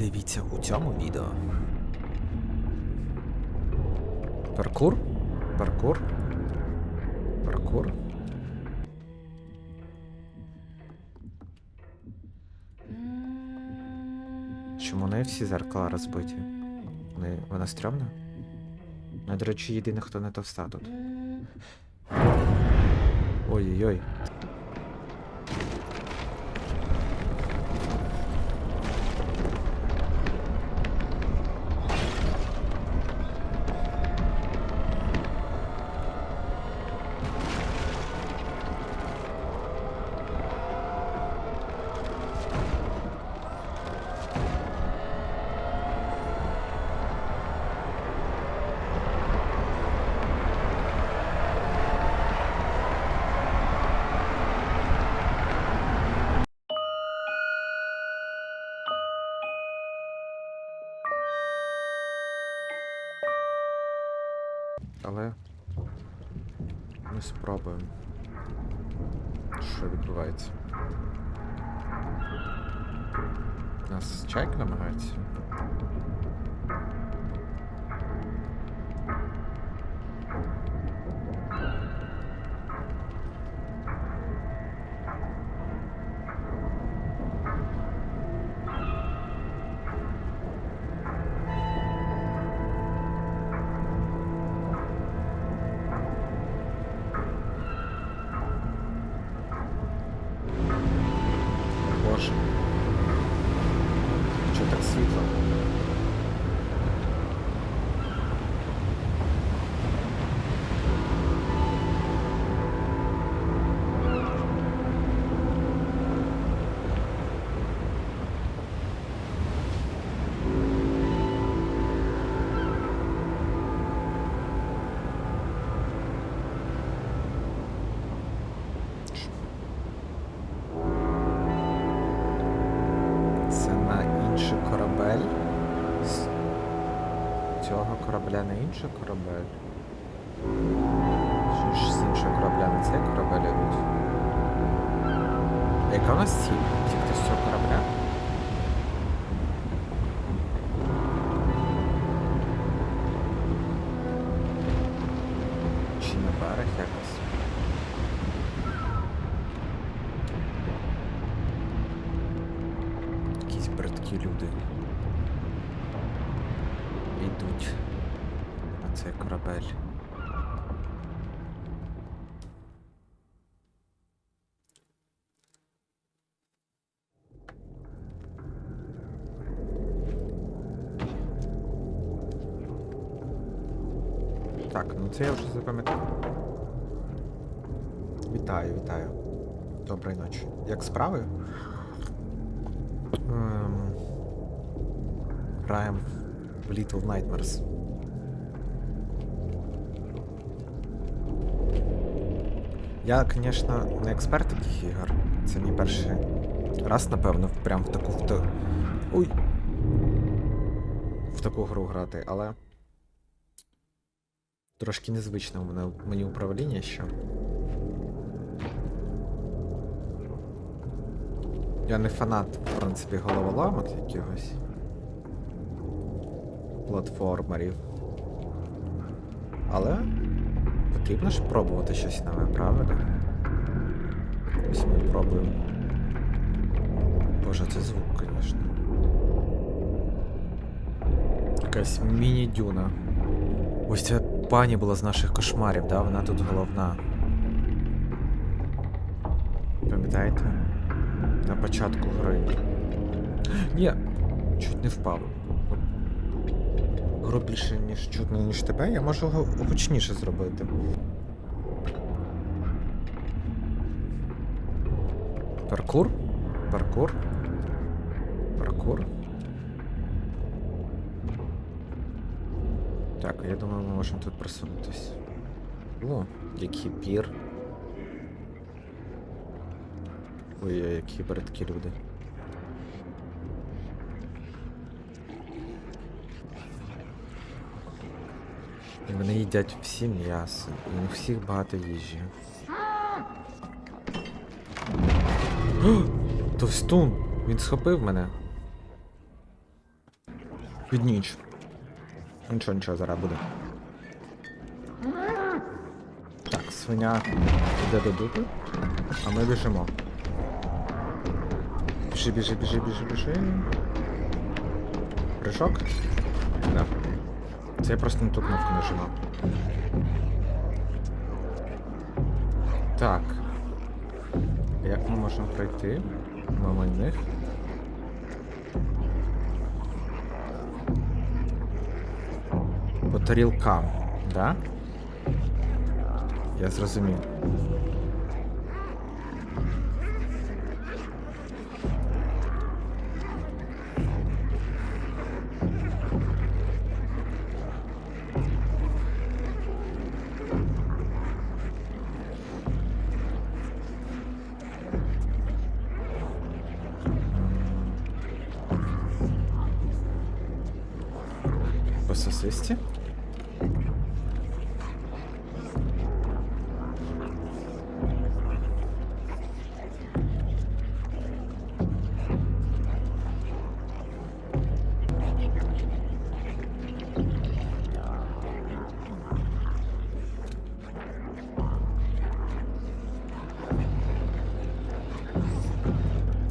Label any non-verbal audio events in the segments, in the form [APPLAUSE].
Дивіться у цьому відео. Паркур? Паркур? Паркур? Чому не всі зеркала розбиті? Вона стрьомна? Ну, до речі, єдиний, хто не товста тут. Ой-ой-ой. Але ми спробуємо. Що відбувається? Нас чайк намагається. Інший корабель. Чи ж з іншого корабля на цей корабель йдуть? Яка у нас ціль? Тільки з цього корабля? Чи на берег якось? Якісь бридкі люди. Йдуть на цей корабель. Так, ну це я вже запам'ятав. Вітаю, вітаю. Доброї ночі. Як справи? Ем, Граємо в Little Nightmares. Я, звісно, не експерт таких ігор. Це мій перший раз, напевно, прям в таку в. Ой. В таку гру грати, але. Трошки незвичне у мене мені управління ще. Я не фанат, в принципі, головоломок якихось. Платформерів. Але потрібно ж пробувати щось нове, правда? Ось ми пробуємо. Боже, це звук, звісно. Якась міні-дюна. Ось ця пані була з наших кошмарів, да? Вона тут головна. Пам'ятаєте? На початку гри. Ні, чуть не впав. Гру більше, ніж чутно, ніж тебе, я можу його гучніше зробити. Паркур? Паркур? Паркур? Так, я думаю, ми можемо тут просунутись. О, який пір. Ой-ой, які бридкі люди. І вони їдять всі м'ясо, у всіх багато їжі. [GASPS] Товстун! Він схопив мене. Під ніч. Нічого, нічого, зараз буде. Так, свиня йде до дупи, а ми біжимо. Біжи, біжи, біжи, біжи, біжи. Прыжок? Да. Це я просто не ту кнопку нажимав. Так. Як ми можемо пройти? Мама них. По тарілкам, да? Я зрозумів.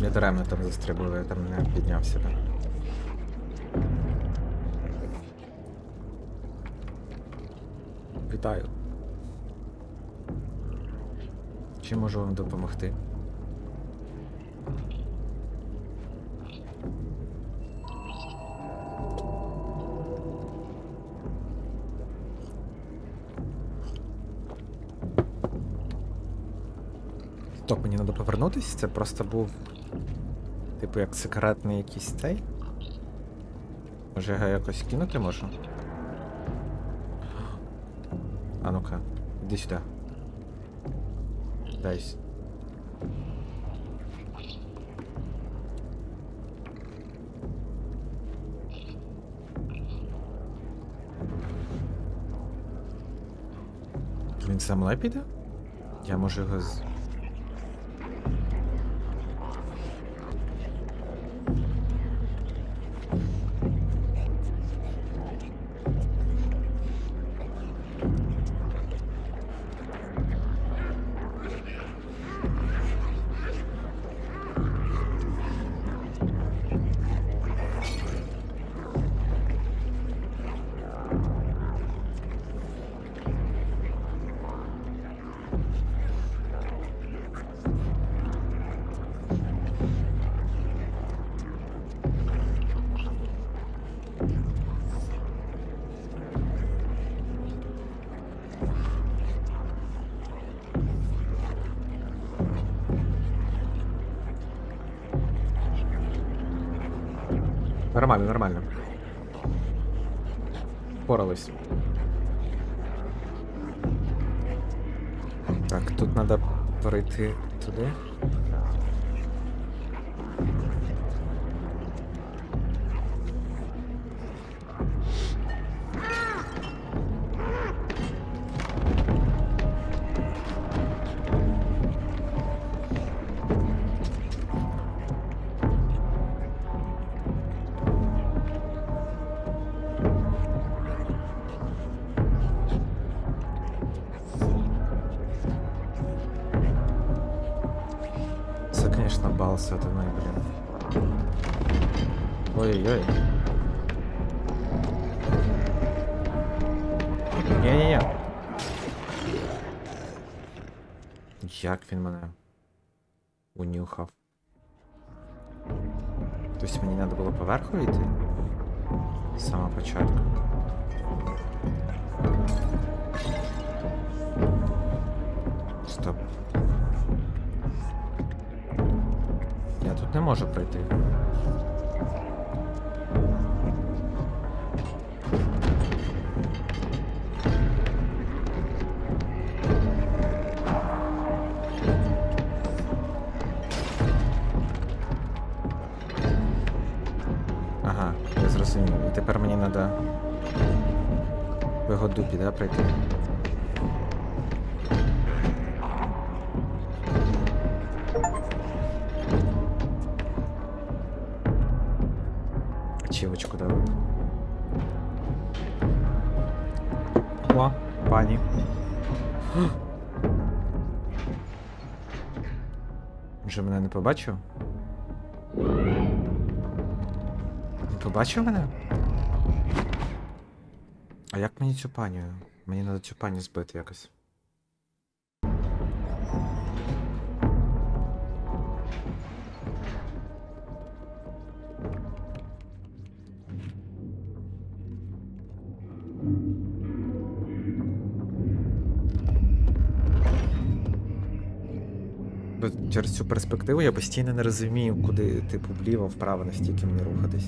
Я даремно там застрибував, я там не підняв себе. Вітаю. Чи можу вам допомогти? Стоп, мені треба повернутися? Це просто був. Типу як секретний якийсь цей? Може його якось кинути можу? А ну-ка, іди сюди. Дай. с- Він за мною піде? Я можу його з. Нормально, нормально. Порались. Так, тут треба перейти туди. Ой-ой-ой. Ні-ні-ні. Як він мене унюхав? Тобто мені треба було поверху йти? З самого початку. Стоп. Я тут не можу пройти. його дупі, да, пройти. Ачівочку давай. О, пані. Вже мене не побачив? Не побачив мене? А як мені цю паню? Мені треба цю паню збити якось. Через цю перспективу я постійно не розумію, куди, типу, вліво, вправо, настільки мені рухатись.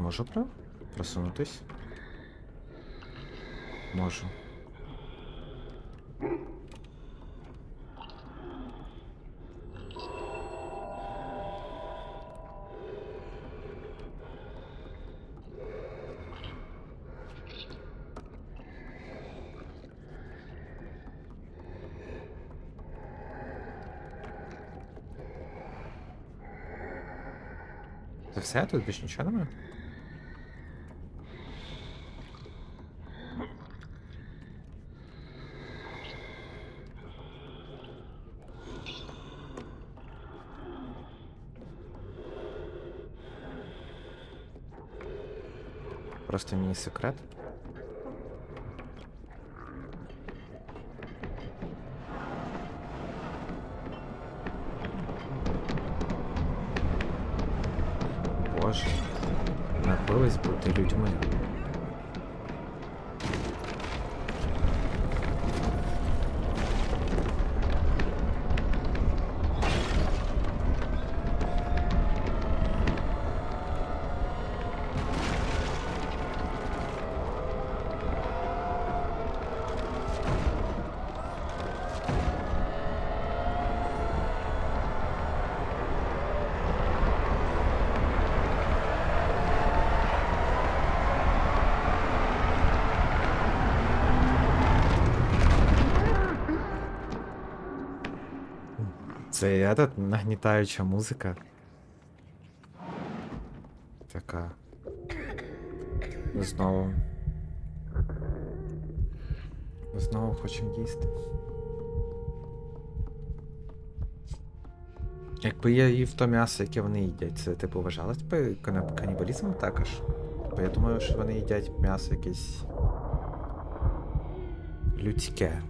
Можу про... просунутись? Можу. Все? Тут більше нічого немає? Просто міні-секрет. Боже, Це этот, нагнітаюча музика. Така. Знову. Знову хочемо їсти. Якби я їв то м'ясо, яке вони їдять, це типу вважалось би канібалізмом також? Бо я думаю, що вони їдять м'ясо якесь. людське.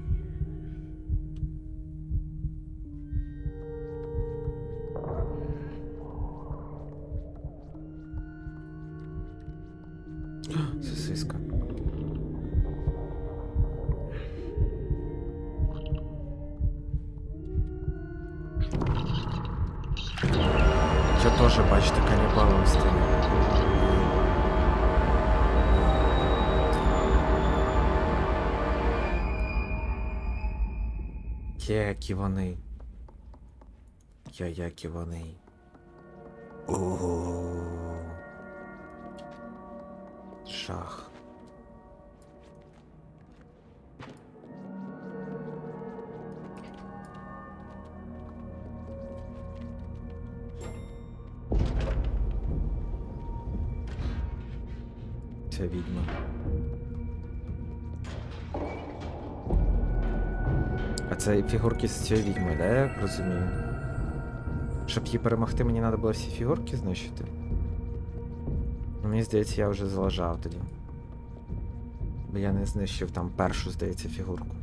Я тоже, бачите, канібалом стаю. Які вони. Я які вони. Ого. Шах. Ця відьма. А це фігурки з цією відьмою, да, я розумію? Щоб її перемогти, мені треба було всі фігурки знищити. Ну, мені здається, я вже залажав тоді. Бо я не знищив там першу, здається, фігурку.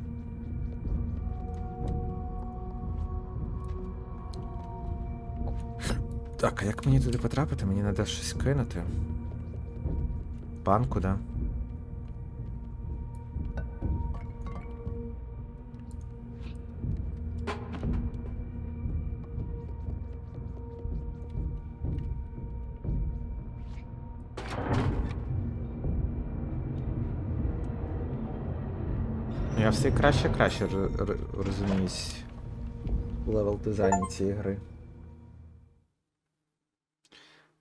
Так, а як мені туди потрапити? Мені треба щось кинути. Банку, да? Ну, Я все краще краще розуміюсь левел дизайні цієї гри.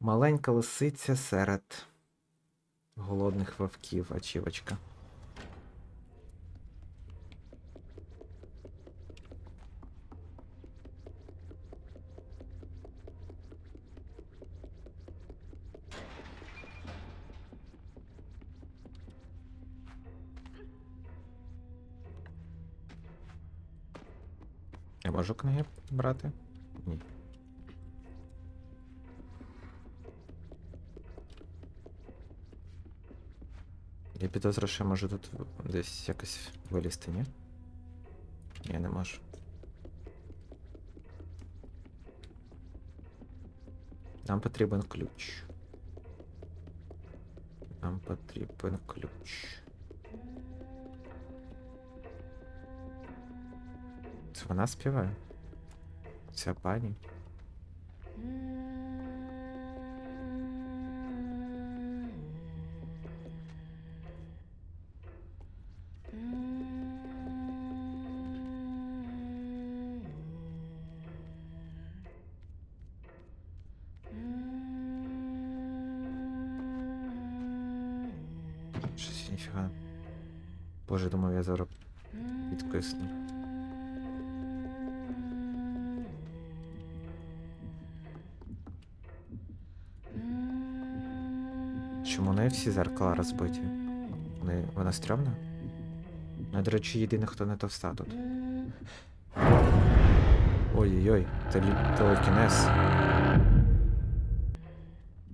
Маленька лисиця серед голодних вовків, ачівочка. Я можу книги брати? Ні. Я підозрюю, що я можу тут в- десь якось вилізти, ні? Я не можу. Нам потрібен ключ. Нам потрібен ключ. Це вона співає? Ця пані? Ніфіга. Боже, думав, я зараз відкисну. Чому не всі зеркала розбиті? Вони, вона стрьомна? Я, до речі, єдиний, хто не товста тут. Ой-ой-ой, телі- телекінез.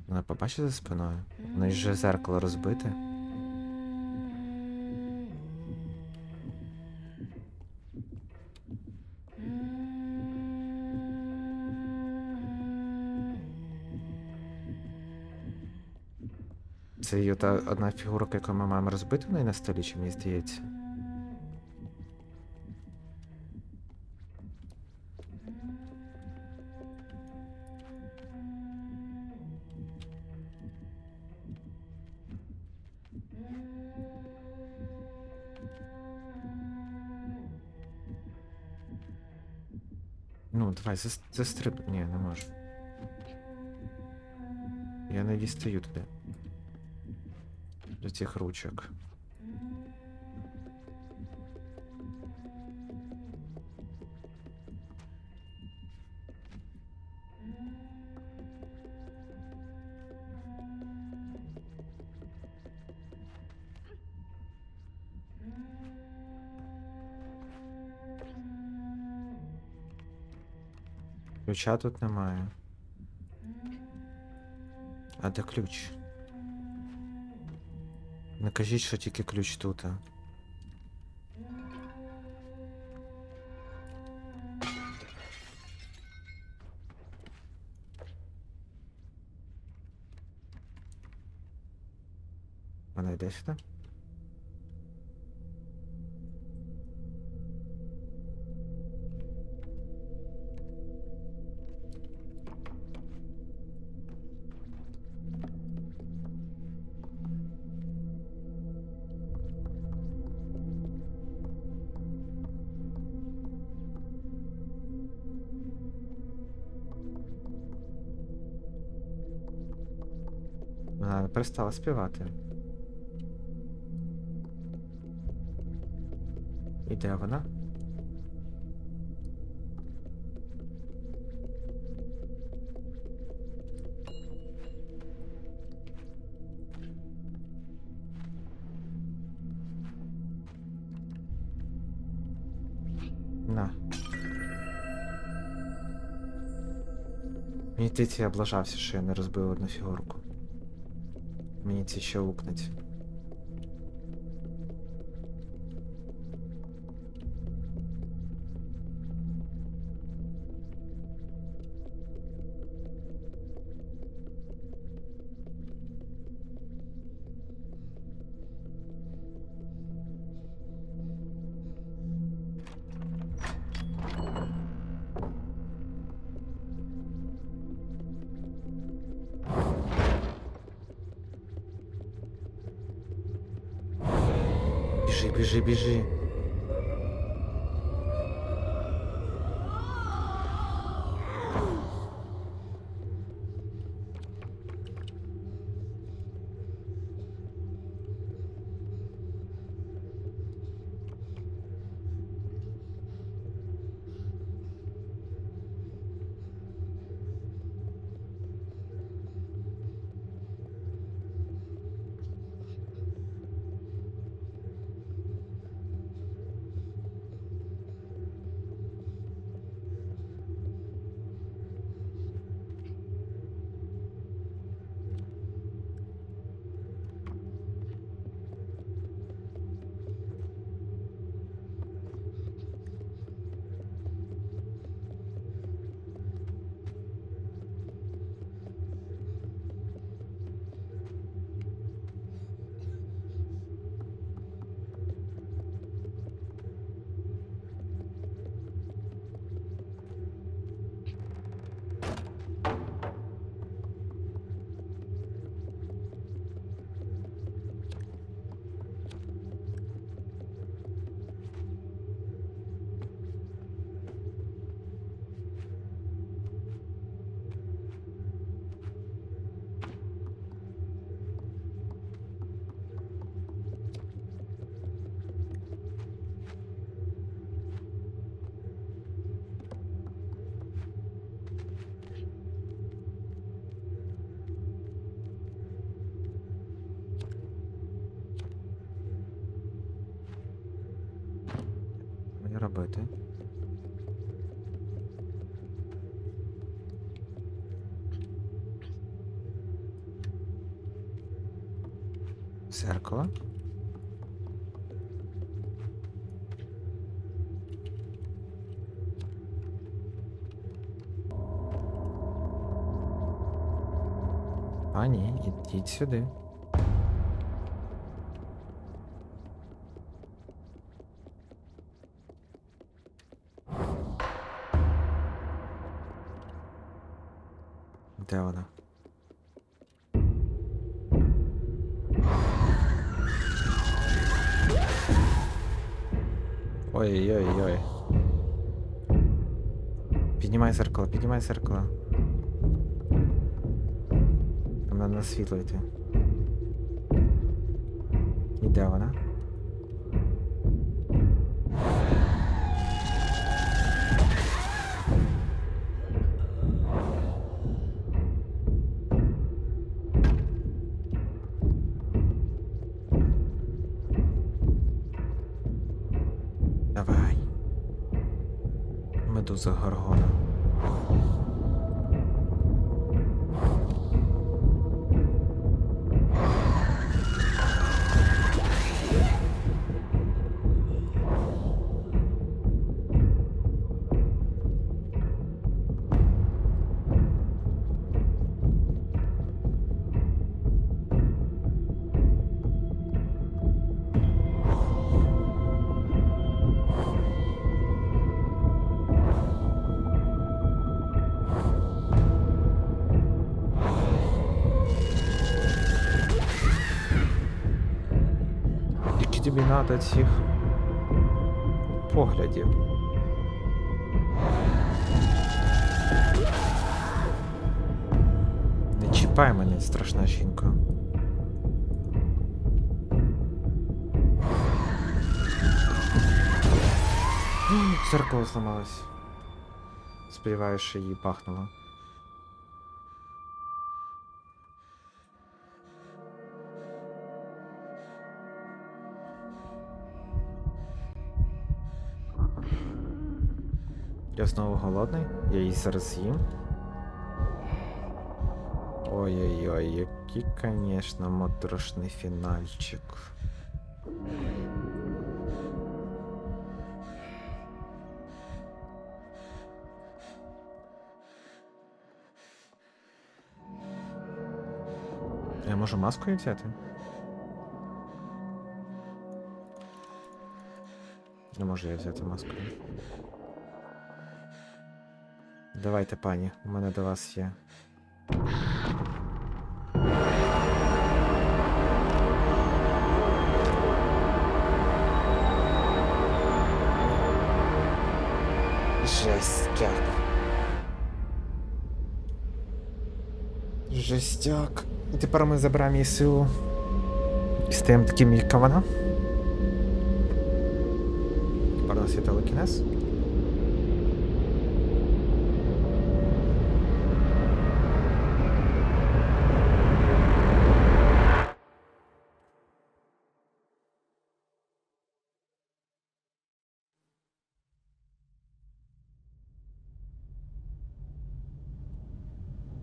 Вона побачить за спиною? Неї же зеркало розбите. Це її та одна фігурка, яку ми маємо розбити в неї на столі, чи мені здається. Ну, давай, зас- застриб. Ні, не можу. Я не дістаю туди. До цих ручок. Ключа тут немає. А де ключ? Не кажіть, що тільки ключ тут. а. Вона йде сюди? перестала співати. І де вона? На. Мені облажався, що я не розбив одну фігурку. Це ще укнуть. Біжи, біжи, Зеркало. А, ні, ідіть сюди. Піднімай зеркало, піднімай зеркало. Там надо на світло йти. І де вона? Давай. Медуза Горгона. Які тобі надо цих поглядів? Не чіпай мене, страшна жінка. Зеркало зламалось. Сподіваюсь, що її пахнуло. Я знову голодний, я її зараз з'їм. Ой-ой-ой, який, конечно, моторошний фінальчик. Я можу маску взяти? Не можу я взяти маску. Давайте, пані, у мене до вас є. Жестяк. Жестяк. І тепер ми забираємо її силу. І стаємо таким, як вона. Тепер у нас є телекінез.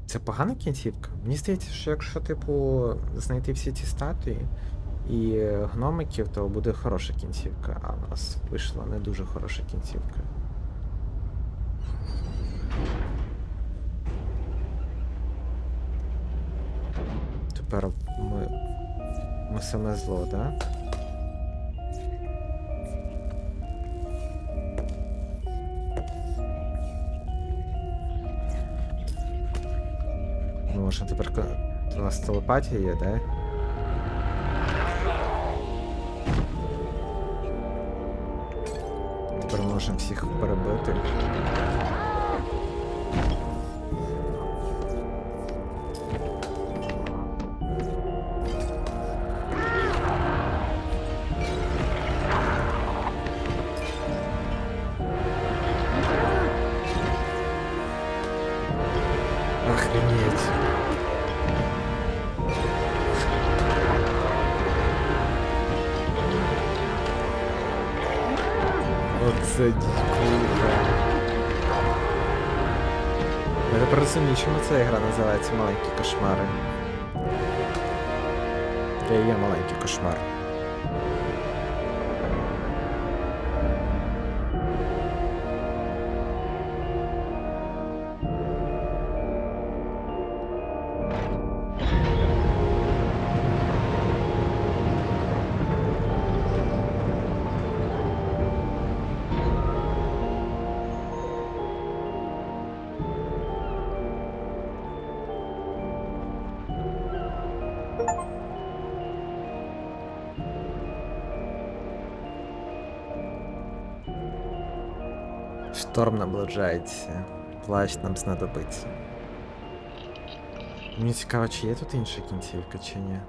Це погана кінцівка? Мені здається, що якщо, типу, знайти всі ці статуї і гномиків, то буде хороша кінцівка, а у нас вийшла не дуже хороша кінцівка. Тепер ми. Ми саме зло, да? Ну, може тепер ка- у нас телепатія є, да? Тепер ми можемо всіх перебити. Оце дікуха. Я тепер розумію, чому ця гра називається Маленькі кошмари. Я є маленький кошмар. Шторм наближається. Плащ нам знадобиться. Мені цікаво, чи є тут інша кінцівка, чи ні.